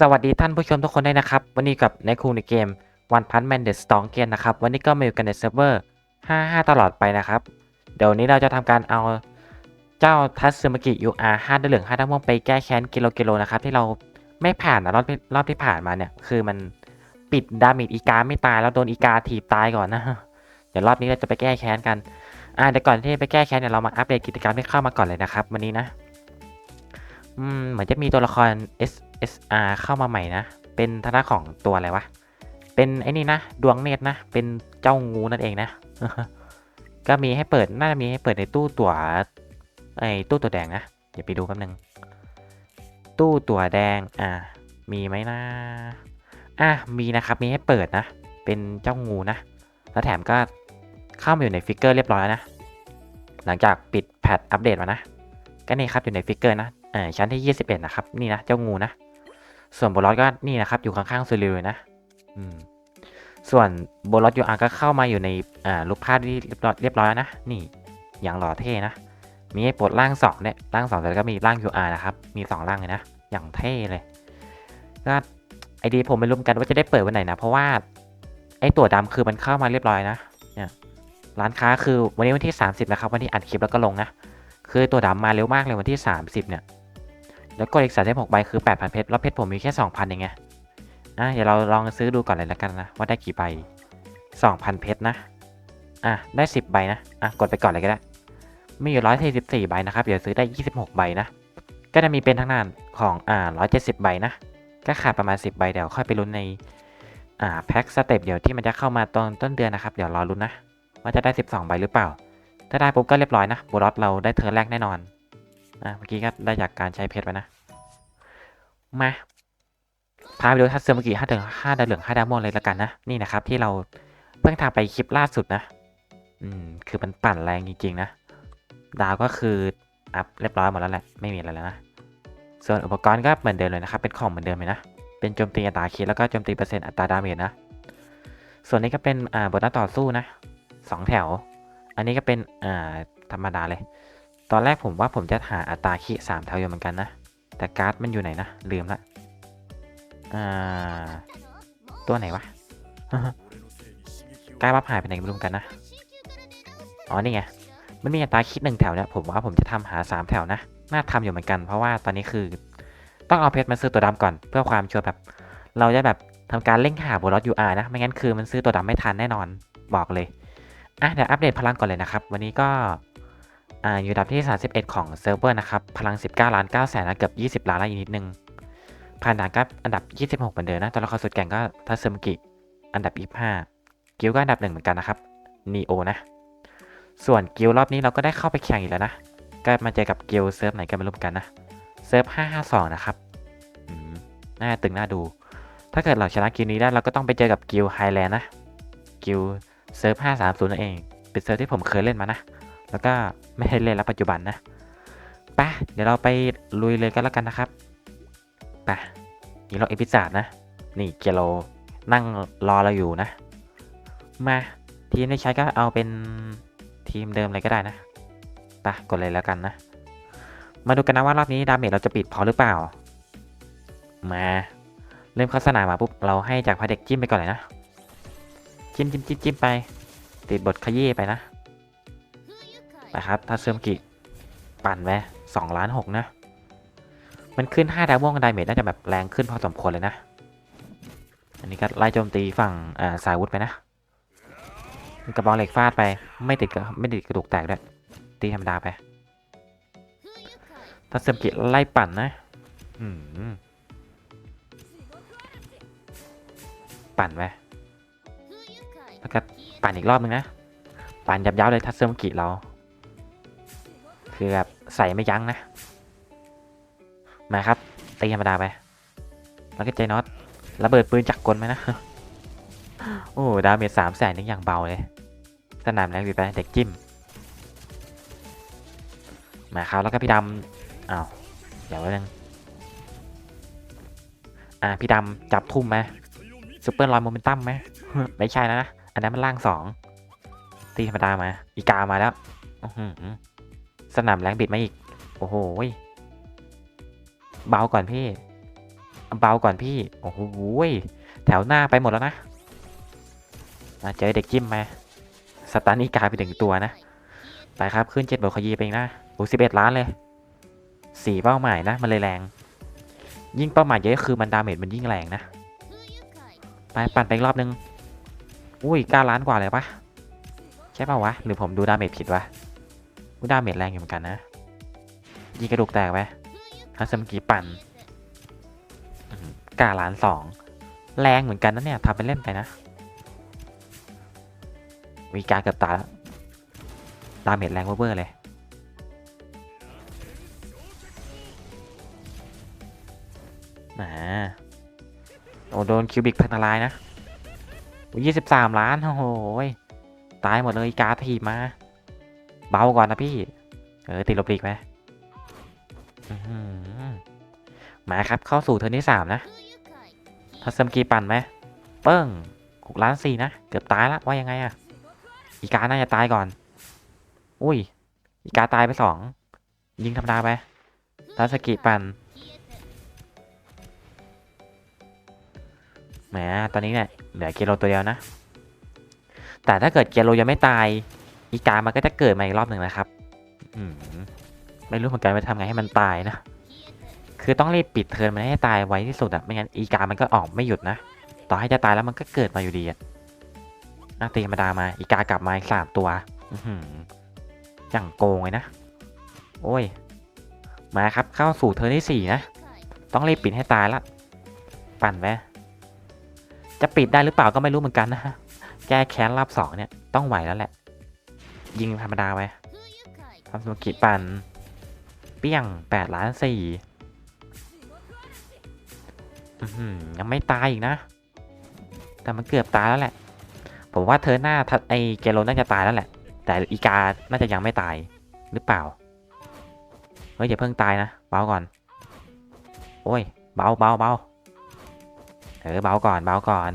สวัสดีท่านผู้ชมทุกคนด้วยนะครับ วันนี้กับในครูในเกม One Punch Man The Strong เกมนะครับ วันนี้ก็มาอยู่กันในเซิร์ฟเวอร์ 55 ตลอดไปนะครับ เดี๋ยวนี้เราจะทำการเอาเจ้าทัตสึมากิ UR 5ด้าเหลือง5ด้าม่วงไปแก้แค้นกิโลกิโลนะครับ ที่เราไม่ผ่านนะรอบที่รอบที่ผ่านมาเนี่ย คือมันปิดดาเมจอีกาไม่ตายแล้วโดนอีกาถีบตายก่อนนะ เดี๋ยวรอบนี้เราจะไปแก้แค้นกันอ่าเดี๋ยวก่อนที่ไปแก้แค้นเนี่ยเรามาอัปเดตกิจกรรมที่เข้ามาก่อนเลยนะครับ วันนี้นะอืมเหมือนจะมีตัวละคร S S R เข้ามาใหม่นะ เป็นทางด้าของตัวอะไรวะ เป็นไอ้นี่นะ ดวงเนตรนะ เป็นเจ้างูนั่นเองนะ ก็มีให้เปิด น่าจะมีให้เปิดในตู้ตั๋วไอ้ตู้ตัวแดงนะ เดี๋ยวไปดูแป๊บนึง ตู้ตั๋วแดง อ่า มีไหมนะ อะ มีนะครับ มีให้เปิดนะ เป็นเจ้างูนะ แล้วแถมก็เข้ามาอยู่ในฟิกเกอร์เรียบร้อยแล้วนะ หลังจากปิดแพทอัปเดตมานะ ก็นี่ครับอยู่ในฟิกเกอร์นะเออชั้นที่ 21 นะครับ นี่นะ เจ้างูนะ ส่วนโบลอสก็นี่นะครับ อยู่ข้างๆซูริวเลยนะอืมส่วนโบลอสยูอาร์ก็เข้ามาอยู่ในอ่ารูปภาพที่เรียบร้อยเรียบร้อยแล้วนะ นี่อย่างหล่อเท่นะ มีให้ปลดร่างสองเนี่ยร่างสองแต่ก็มีร่าง QR นะครับ มีสองร่างเลยนะ อย่างเท่เลยก็ไอดีผมไม่รู้เหมือนกันว่าจะได้เปิดวันไหนนะ เพราะว่าไอตัวดำคือมันเข้ามาเรียบร้อยนะเนี่ยร้านค้าคือวันนี้วันที่ 30นะครับวันที่อัดคลิปแล้วก็ลงนะคือตัวดำมาเร็วมากเลยวันที่ 30 เนี่ย แล้วก็อีก36ใบคือ8,000เพชรแล้วเพชรผมมีแค่2,000เองไงอะเดี๋ยวเราลองซื้อดูก่อนเลยแล้วกันนะว่าได้กี่ใบ2,000เพชรนะอะได้10ใบนะอะกดไปก่อนเลยก็ได้มีอยู่144ใบนะครับเดี๋ยวซื้อได้26ใบนะก็จะมีเป็นทั้งนั้นของอ่า170ใบนะก็ขาดประมาณ10ใบเดี๋ยวค่อยไปลุ้นในอ่าแพ็คสเต็ปเดี๋ยวที่มันจะเข้ามาตอนต้นเดือนนะครับเดี๋ยวรอลุ้นนะว่าจะได้ 12 ใบหรือเปล่า ถ้าได้ปุ๊บก็เรียบร้อยนะบูรอสเราได้เทิร์แรกแน่นอน อะเมื่อกี้ก็ได้จากการใช้เพชรไปนะ มาพาไปดูทัศเซอเมื่อกี้ห้าเดืองห้าดาวเหลืองห้าดาวม่วงเลยละกันนะ นี่นะครับ ที่เราเพิ่งทำไปคลิปล่าสุดนะ อืม คือมันปั่นแรงจริงๆนะ ดาวก็คืออัพเรียบร้อยหมดแล้วแหละ ไม่มีอะไรแล้วนะ ส่วนอุปกรณ์ก็เหมือนเดิมเลยนะครับ เป็นของเหมือนเดิมเลยนะ เป็นโจมตีอัตราคิดแล้วก็โจมตีเปอร์เซ็นต์อัตราดาเมจนะ ส่วนนี้ก็เป็นอ่าบทนัดต่อสู้นะสองแถว อันนี้ก็เป็นอ่าธรรมดาเลย ตอนแรกผมว่าผมจะหาอัตราคิสามแถวอยู่เหมือนกันนะ แต่การ์ดมันอยู่ไหนนะ ลืมละ อ่า ตัวไหนวะการ์ดบัฟหายไปไหนไม่รู้เหมือนกันนะ อ๋อ นี่ไง มันมีอัตราคิดหนึ่งแถวเนี่ย ผมว่าผมจะทำหาสามแถวนะ น่าทำอยู่เหมือนกัน เพราะว่าตอนนี้คือ ต้องเอาเพชรมาซื้อตัวดำก่อน เพื่อความชัวร์แบบ เราจะแบบทำการเร่งหาโบลอสยูอาร์นะ ไม่งั้นคือมันซื้อตัวดำไม่ทันแน่นอน บอกเลย อะ เดี๋ยวอัปเดตพลังก่อนเลยนะครับ วันนี้ก็ อยู่ดับที่ 31 ของเซิร์ฟเวอร์นะครับ พลัง 19 ล้าน9แสนนะเกือบ 20 ล้านแล้วอีกนิดนึงผ่านด่านก็อันดับ 26 เหมือนเดิมนะตัวละครสุดแก่งก็ทัศเซมกิ อันดับ 25 กิลก็อันดับหนึ่งเหมือนกันนะครับนีโอนะ ส่วนกิลรอบนี้เราก็ได้เข้าไปแข่งอีกแล้วนะ ก็มาเจอกับกิลเซิร์ฟไหนกันไม่รู้เหมือนกันนะ เซิร์ฟ 552 นะครับน่าตึงน่าดู ถ้าเกิดเราชนะกิลนี้ได้เราก็ต้องไปเจอกับกิลไฮแลนด์นะ กิลเซิร์ฟ 530 นั่นเอง เป็นเซิร์ฟที่ผมเคยเล่นมานะ แล้วก็ไม่ได้เล่นแล้วปัจจุบันนะไปเดี๋ยวเราไปลุยเลยกันแล้วกันนะครับไปนี่เราเอพิซาดนะ นี่เกโลนั่งรอเราอยู่นะ มาทีมที่ใช้ก็เอาเป็นทีมเดิมเลยก็ได้นะไปกดเลยแล้วกันนะ มาดูกันนะว่ารอบนี้ดาเมจเราจะปิดพอหรือเปล่า มาเริ่มเข้าสนามมาปุ๊บเราให้จากพาเด็กจิ้มไปก่อนเลยนะ จิ้มจิ้มจิ้มจิ้มไป ติดบทขยี้ไปนะ นะครับ ถ้าเซิร์มกิปั่นไปสองล้านหกนะ มันขึ้นห้าดาวม่วงไดเมจน่าจะแบบแรงขึ้นพอสมควรเลยนะ อันนี้ก็ไล่โจมตีฝั่งาสายวุธไปนะกระบองเหล็กฟาดไปไม่ติดกระไม่ติดกระดูกแตกด้วยตีธรรมดาไปถ้าเซิร์มกิไล่ปั่นนะอืมปั่นไปแล้วก็ปั่นอีกรอบนึงนะ ปั่นยับยับเลยทัศเซอร์มกิเรา คือแบบใส่ไม่ยั้งนะ มาครับตีธรรมดาไป แล้วก็ใจน็อตระเบิดปืนจักรกลไหมนะ โอ้ดาเมจสามแสนนี่อย่างเบาเลย สนามแรงดีไปเด็กจิ้ม มาครับแล้วก็พี่ดำอ้าวเดี๋ยวนึงอ่าพี่ดำจับทุ่มไหมซูเปอร์ลอยโมเมนตัมไหมไม่ใช่นะนะ อันนั้นมันล่างสองตีธรรมดามา อีกามาแล้วอื้อ สนามแรงบิดมาอีก โอ้โหเบาก่อนพี่ เบาก่อนพี่ โอ้โหแถวหน้าไปหมดแล้วนะอะเจอเด็กจิ้มมา สตาร์นิกาไปถึงตัวนะ ไปครับขึ้นเจ็ดบวกขยีไปอีกนะโอ้สิบเอ็ดล้านเลยสี่เป้าหมายนะ มันเลยแรง ยิ่งเป้าหมายเยอะคือมันดาเมจมันยิ่งแรงนะ ไปปั่นไปอีกรอบนึง อุ้ยเก้าล้านกว่าเลยปะใช่ป่าวะ หรือผมดูดาเมจผิดวะ กูดาเมจแรงอยู่เหมือนกันนะ ยิงกระดูกแตกไปฮัสมกีปั่นก้าล้านสอง แรงเหมือนกันนะเนี่ยทำเป็นเล่นไปนะมีการเกือบตายแล้วดาเมจแรงเวอร์เลยอ่าโอ้โดนคิวบิกพันลายนะยี่สิบสามล้าน โอ้โห ตายหมดเลยการ์ดทีบมา เบาก่อนนะพี่ เออติดลบลีกไหมอื้อหือมาครับเข้าสู่เทิร์นที่สามนะทัศมกีปั่นไหมเปิ้งหกล้านสี่นะ เกือบตายละว่ายังไงอะอีกาน่าจะตายก่อน อุ้ย อีกาตายไปสอง ยิงธรรมดาไปทัศกิปั่นแหมตอนนี้เนี่ยเหลือเกโลตัวเดียวนะ แต่ถ้าเกิดเกโลยังไม่ตาย อีกามันก็จะเกิดมาอีกรอบหนึ่งนะครับอืมไม่รู้เหมือนกันว่าทำไงให้มันตายนะ คือต้องรีบปิดเทิร์นมันให้ตายไว้ที่สุดอะไม่งั้นอีกามันก็ออกไม่หยุดนะ ต่อให้จะตายแล้วมันก็เกิดมาอยู่ดีอะน่าตีธรรมดามา อีกากลับมาอีกสามตัว อือหืออย่างโกงเลยนะ โอ้ย มาครับเข้าสู่เทิร์นที่สี่นะ ต้องรีบปิดให้ตายละ ปั่นไว้จะปิดได้หรือเปล่าก็ไม่รู้เหมือนกันนะฮะ แก้แค้นรอบสองเนี่ยต้องไหวแล้วแหละ ยิงธรรมดาไปทำสมุกิปันเปี้ยงแปดล้านสี่อื้อหือยังไม่ตายอีกนะ แต่มันเกือบตายแล้วแหละ ผมว่าเธอหน้าทัดไอเกโรน่าจะตายแล้วแหละ แต่อีกา น่าจะยังไม่ตายหรือเปล่า เฮ้ยอย่าเพิ่งตายนะเบาก่อน โอ้ยเบาเบาเบาเออเบาก่อนเบาก่อน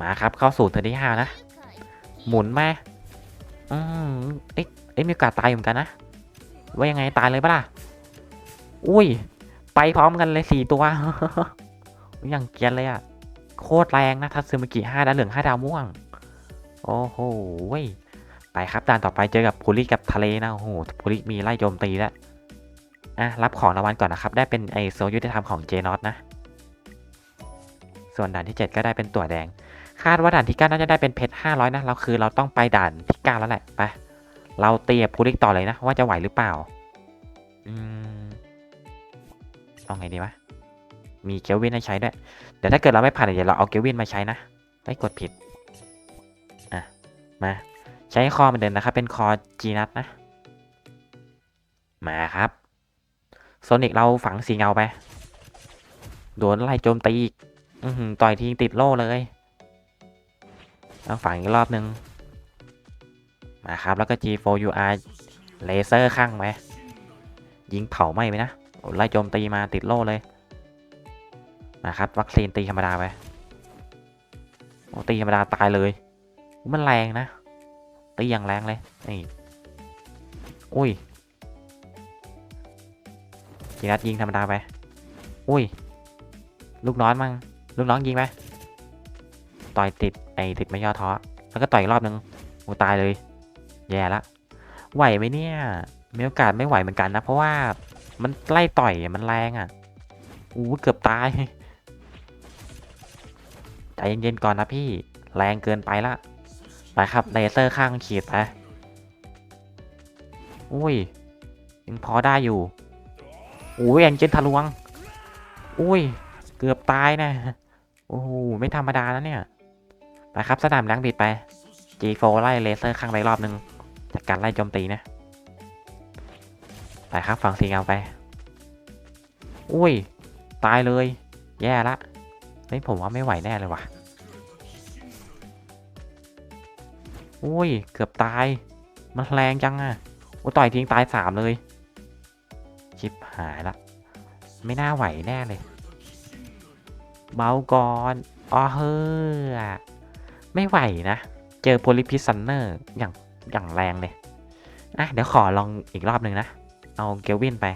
มาครับเข้าสู่เทิร์นที่ห้านะ หมุนมา อืมเอ๊ะเอ๊ะมีโอกาสตายเหมือนกันนะ ว่ายังไงตายเลยปะล่ะ อุ้ย ไปพร้อมกันเลยสี่ตัว อย่างเกียนเลยอะโคตรแรงนะทัตซึมิกิห้าดาวเหลืองห้าดาวม่วง โอ้โหไปครับด่านต่อไปเจอกับพูริกับทะเลนะโอ้โหพูริมีไล่โจมตีแล้วอะรับของรางวัลก่อนนะครับ ได้เป็นไอโซยุทธธรรมของเจนอตนะ ส่วนด่านที่ 7 ก็ได้เป็นตั๋วแดง คาดว่าด่านที่9น่าจะได้เป็นเพชร500นะเราคือเราต้องไปด่านที่9แล้วแหละไปเราเตียมพูลิกต่อเลยนะว่าจะไหวหรือเปล่าอืมเอาไงดีวะมีเกลวินให้ใช้ด้วยเดี๋ยวถ้าเกิดเราไม่ผ่านเดี๋ยวเราเอาเกลวินมาใช้นะได้กดผิดอะมาใช้คอเหมือนเดิมนะครับ เป็นคอจีนัทนะ มาครับโซนิกเราฝังสีเงาไปโดนไล่โจมตีอีกต่อยทีติดโล่เลย เอาฝังอีกรอบนึงมาครับ แล้วก็ G4UR เลเซอร์ข้างไหมยิงเผาไหมไหมนะไล่โจมตีมาติดโล่เลยมาครับวัคซีนตีธรรมดาไปโอ้ตีธรรมดาตายเลย มันแรงนะ ตีอย่างแรงเลยนี่อุ้ยจีนัดยิงธรรมดาไป อุ้ย ลูกน้องมั่งลูกน้องยิงไหม ต่อยติดไอติดไม่ย่อท้อแล้วก็ต่อยอีกรอบนึงโอ้ตายเลย แย่ละ ไหวไหมเนี่ยมีโอกาสไม่ไหวเหมือนกันนะ เพราะว่ามันไล่ต่อยมันแรงอะอู้เกือบตายใจเย็นๆก่อนนะพี่แรงเกินไปละไปครับเลเซอร์ข้างขีดไปอุ้ยยังพอได้อยู่อุ้ยแองเจนทะลวง อุ้ย เกือบตายนะ โอ้โห ไม่ธรรมดานะเนี่ย ไปครับสนามล้างบิดไป G4 ไล่เลเซอร์ข้างไปรอบนึงจากการไล่โจมตีนะ ไปครับฝั่งสีเงาไป อุ้ย ตายเลย แย่ละเฮ้ยผมว่าไม่ไหวแน่เลยว่ะ อุ้ย เกือบตาย มันแรงจังอะโอ้ต่อยทิ้งตายสามเลย ชิบหายละ ไม่น่าไหวแน่เลย เบาก่อนอ๋อเฮ้อ ไม่ไหวนะ เจอโพลิพิซันเนอร์อย่างอย่างแรงเลยอะเดี๋ยวขอลองอีกรอบหนึ่งนะ เอาเกลวินไป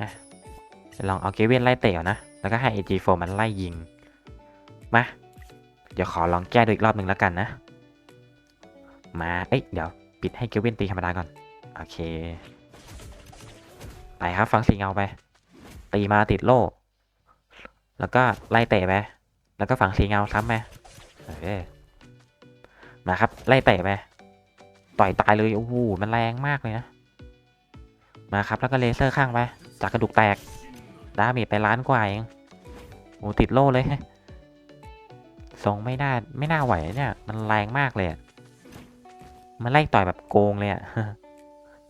อะลองเอาเกเวนไล่เตะก่อนนะ แล้วก็ให้ AG4 มันไล่ยิง มา เดี๋ยวขอลองแก้ดูอีกรอบหนึ่งแล้วกันนะ มา เอ้ยเดี๋ยวปิดให้เกเวนตีธรรมดาก่อน โอเค ไปครับฟังสีเงาไป ตีมาติดโล่ แล้วก็ไล่เตะไป แล้วก็ฝังสีเงาซ้ำไปเออมาครับ ไล่เตะไปต่อยตายเลยโอ้โหมันแรงมากเลยนะ มาครับแล้วก็เลเซอร์ข้างไป จากกระดูกแตกดาเมจไปล้านกว่าเองโอ้ติดโล่เลยทรงไม่น่าไม่น่าไหวเนี่ย มันแรงมากเลยมันไล่ต่อยแบบโกงเลยอะ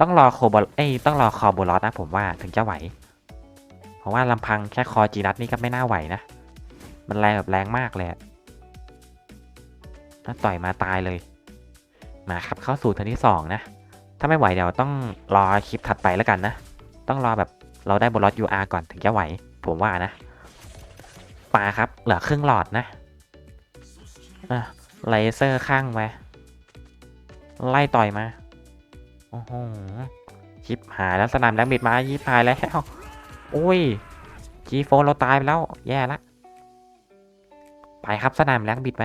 ต้องรอโคบอลเอ้ยต้องรอคอบูลอสนะผมว่าถึงจะไหว เพราะว่าลำพังแค่คอจีรัตนี่ก็ไม่น่าไหวนะ มันแรงแบบแรงมากเลยอะถ้าต่อยมาตายเลย มาครับเข้าสู่เทิร์นที่สองนะ ถ้าไม่ไหวเดี๋ยวต้องรอคลิปถัดไปแล้วกันนะ ต้องรอแบบเราได้บอลลอต UR ก่อนถึงจะไหว ผมว่านะปาครับเหลือครึ่งหลอดนะอะเลเซอร์ข้างไปไล่ต่อยมา โอ้โหชิปหายแล้วสนามแรงบิดมายิบหายแล้ว โอ้ยจีโฟเราตายไปแล้ว แย่ละ ไปครับสนามแรงบิดไป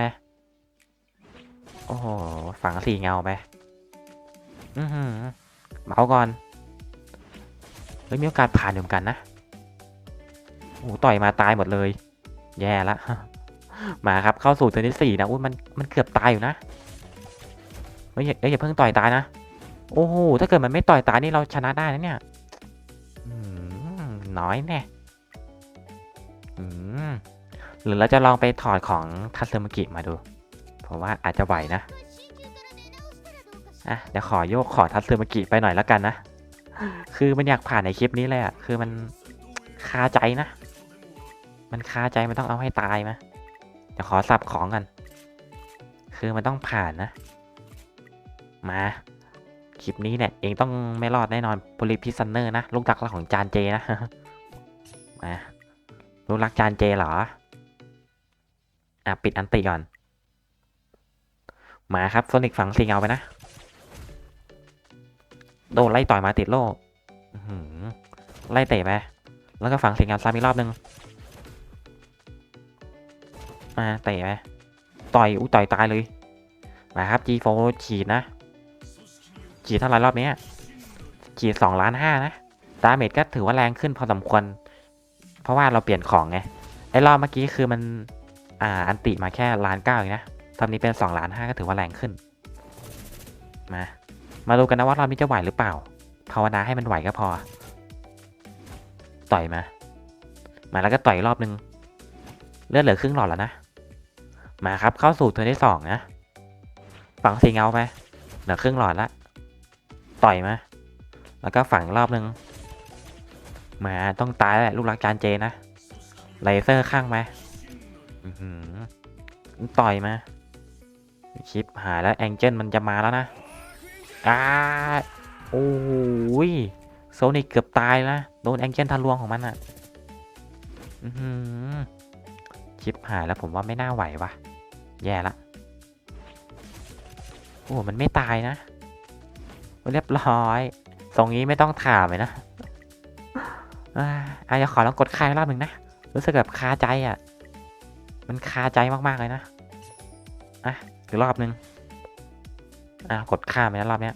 โอ้โหฝังสีเงาไป อือหือเบาก่อน เฮ้ยมีโอกาสผ่านเหมือนกันนะโอ้โหต่อยมาตายหมดเลย แย่ละ มาครับเข้าสู่เทิร์นที่สี่นะอุ้ยมันมันเกือบตายอยู่นะเฮ้ยอย่าเอ้ยอย่าเพิ่งต่อยตายนะ โอ้โหถ้าเกิดมันไม่ต่อยตายนี่เราชนะได้นะเนี่ยน้อยแน่อืม หรือเราจะลองไปถอดของทัตเซมกิมาดูเพราะว่าอาจจะไหวนะ อะเดี๋ยวขอโยกขอทัตเซมกิไปหน่อยแล้วกันนะ คือมันอยากผ่านในคลิปนี้เลยอะคือมันคาใจนะ มันคาใจมันต้องเอาให้ตายมาเดี๋ยวขอสับของกัน คือมันต้องผ่านนะ มาคลิปนี้เนี่ยเองต้องไม่รอดแน่นอนโพลิพิซันเนอร์นะลูกรักของจานเจนะมาลูกรักจานเจเหรอ อะปิดอันติก่อน มาครับโซนิกฝังสิงเอาไปนะ โดนไล่ต่อยมาติดโล่ไล่เตะไป แล้วก็ฝังสิงเอาซ้ำอีกรอบนึง มาเตะไป ต่อยอุ้ยต่อยตายเลย มาครับ G4 ฉีดนะ ฉีดเท่าไรรอบนี้ฉีดสองล้านห้านะ ดาเมจก็ถือว่าแรงขึ้นพอสมควร เพราะว่าเราเปลี่ยนของไง ไอ้รอบเมื่อกี้คือมัน อ่าอันติมาแค่ล้านเก้าเองนะตอนนี้เป็นสองล้านห้าก็ถือว่าแรงขึ้น มา มาดูกันนะว่ารอบนี้จะไหวหรือเปล่า ภาวนาให้มันไหวก็พอ ต่อยมา มาแล้วก็ต่อยรอบนึง เลือดเหลือครึ่งหลอดแล้วนะ มาครับเข้าสู่เทิร์นที่สองนะฝังสีเงาไปเหลือครึ่งหลอดละ ต่อยมา แล้วก็ฝังรอบนึง มาต้องตายแหละลูกรักจานเจนะเลเซอร์ข้างมาอื้อหือ ต่อยมาชิปหายแล้วแองเจิลมันจะมาแล้วนะอ้าโอ้ยโซนิกเกือบตายนะโดนแองเจิลทะลวงของมันอะชิปหายแล้วผมว่าไม่น่าไหววะแย่ละโอ้มันไม่ตายนะเรียบร้อยทรงนี้ไม่ต้องถามเลยนะอ่าอะจะขอลองกดค่ายรอบหนึ่งนะ รู้สึกแบบคาใจอะ มันคาใจมากๆเลยนะอะอีกรอบหนึ่งอะกดข้ามไปนะรอบเนี้ย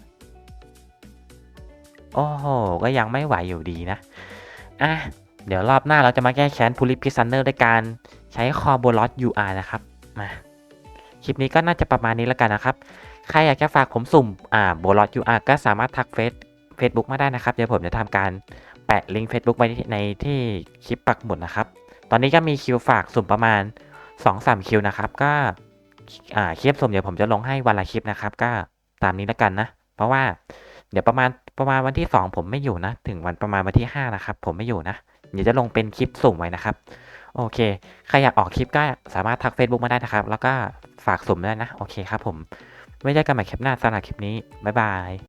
โอ้โห ก็ยังไม่ไหวอยู่ดีนะ อะ เดี๋ยวรอบหน้าเราจะมาแก้แค้นพูลิพิซันเนอร์ด้วยการใช้คอโบลอส UR นะครับ มา คลิปนี้ก็น่าจะประมาณนี้แล้วกันนะครับ ใครอยากจะฝากผมสุ่ม อ่า โบลอส UR ก็สามารถทักเฟซเฟซบุ๊กมาได้นะครับ เดี๋ยวผมจะทำการแปะลิงก์ Facebook ไว้ในที่คลิปปักหมุดนะครับ ตอนนี้ก็มีคิวฝากสุ่มประมาณ 2-3คิวนะครับ ก็อ่าคลิปสุ่มเดี๋ยวผมจะลงให้วันละคลิปนะครับ ก็ตามนี้แล้วกันนะ เพราะว่าเดี๋ยวประมาณประมาณวันที่2ผมไม่อยู่นะ ถึงวันประมาณวันที่5นะครับ ผมไม่อยู่นะ เดี๋ยวจะลงเป็นคลิปสุ่มไว้นะครับ โอเค ใครอยากออกคลิปก็สามารถทัก Facebook มาได้นะครับ แล้วก็ฝากสุ่มได้นะ โอเคครับผมไว้เจอกันใหม่คลิปหน้าสำหรับคลิปนี้ บ๊ายบาย